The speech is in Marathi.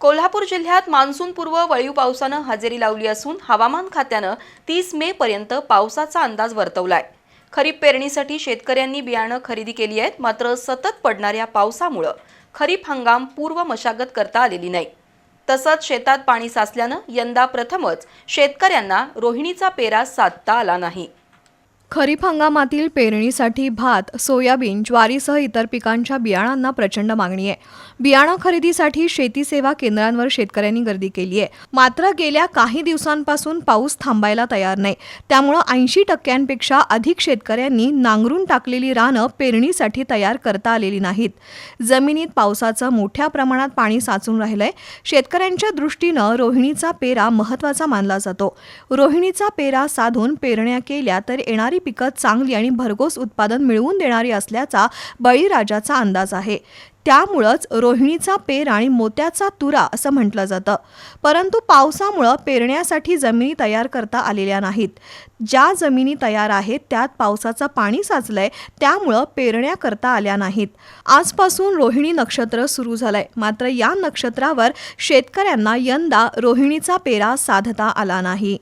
कोल्हापूर जिल्ह्यात मान्सूनपूर्व वळीव पावसानं हजेरी लावली असून हवामान खात्यानं तीस मे पर्यंत पावसाचा अंदाज वर्तवलाय. खरीप पेरणीसाठी शेतकऱ्यांनी बियाणं खरेदी केली आहेत मात्र सतत पडणाऱ्या पावसामुळं खरीप हंगाम पूर्व मशागत करता आलेली नाही. तसंच शेतात पाणी साचल्यानं यंदा प्रथमच शेतकऱ्यांना रोहिणीचा पेरा साधता आला नाही. खरीप हंगामातील पेरणीसाठी भात सोयाबीन ज्वारीसह इतर पिकांच्या बियाणांना प्रचंड मागणी आहे. बियाणं खरेदीसाठी शेती सेवा केंद्रांवर शेतकऱ्यांनी गर्दी केली आहे. मात्र गेल्या काही दिवसांपासून पाऊस थांबायला तयार नाही. त्यामुळं ऐंशी टक्क्यांपेक्षा अधिक शेतकऱ्यांनी नांगरून टाकलेली रानं पेरणीसाठी तयार करता आलेली नाहीत. जमिनीत पावसाचं मोठ्या प्रमाणात पाणी साचून राहिलंय. शेतकऱ्यांच्या दृष्टीनं रोहिणीचा पेरा महत्त्वाचा मानला जातो. रोहिणीचा पेरा साधून पेरण्या केल्या तर येणारी येणारी पिकं चांगली आणि भरघोस उत्पादन मिळवून देणारी असल्याचा बळीराजाचा अंदाज आहे. त्यामुळंच रोहिणीचा पेर आणि मोत्याचा तुरा असं म्हटलं जातं. परंतु पावसामुळं पेरण्यासाठी जमिनी तयार करता आलेल्या नाहीत. ज्या जमिनी तयार आहेत त्यात पावसाचं पाणी साचलंय त्यामुळं पेरण्या करता आल्या नाहीत. आजपासून रोहिणी नक्षत्र सुरू झालंय. मात्र या नक्षत्रावर शेतकऱ्यांना यंदा रोहिणीचा पेरा साधता आला नाही.